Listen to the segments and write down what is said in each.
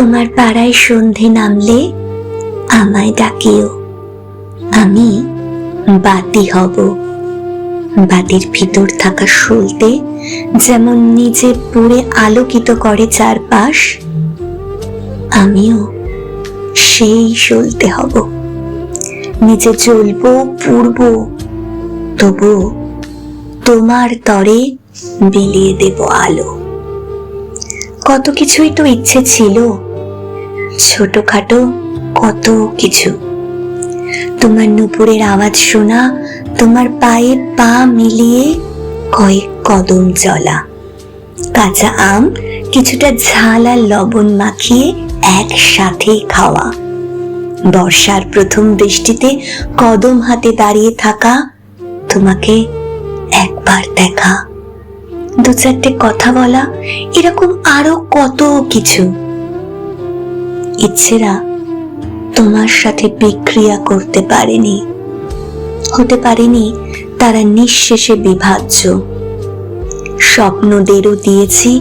তোমার পাড়ায় সন্ধে নামলে আমায় ডাকিও। আমি বাতি হব। বাতির ভিতর থাকা সলতে যেমন নিজে পুড়ে আলোকিত করে চারপাশ, আমিও সেই সলতে হব। নিজে জ্বলবো, পুড়ব তবু তোমার তরে বিলিয়ে দেব আলো। কত কিছুই তো ইচ্ছে ছিল ছোটখাটো কত কিছু। তোমার নুপুরের আওয়াজ শোনা, তোমার পায়ে পা মিলিয়ে কয়েক কদম চলা। কাঁচা আম কিছুটা ঝাল আর লবণ মাখিয়ে একসাথে খাওয়া। বর্ষার প্রথম বৃষ্টিতে কদম হাতে দাঁড়িয়ে থাকা, তোমাকে একবার দেখা। দু চারটে কথা বলা, এরকম আরও কত কিছু। ইচ্ছেরা তোমার সাথে বিক্রিয়া করতে পারেনি। হতে পারেনি তারা নিঃশেষে বিভাজ্য। স্বপ্নদেরও দিয়েছি,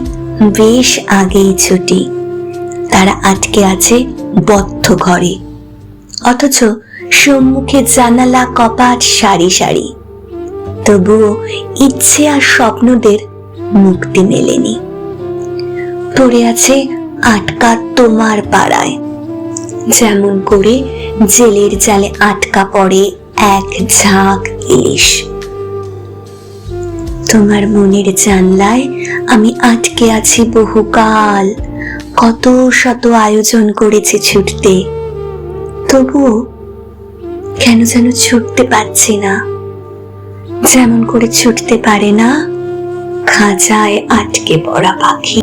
বেশ আগেই ছুটি। তারা আটকে আছে বদ্ধ ঘরে। অথচ সম্মুখে জানালা, কপাট, সারি সারি। তবুও ইচ্ছে আর স্বপ্নদের মুক্তি মেলেনি। পড়ে আছে আটকা তোমার পাড়ায়। যেমন করে জেলের জালে আটকা পড়ে এক ঝাঁক ইলিশ। তোমার মনের জানলায় আমি আটকে আছি বহুকাল। কত শত আয়োজন করেছি ছুটতে। তবুও কেন যেন ছুটতে পারছি না। যেমন করে ছুটতে পারে না, খাঁচায় আটকে পড়া পাখি।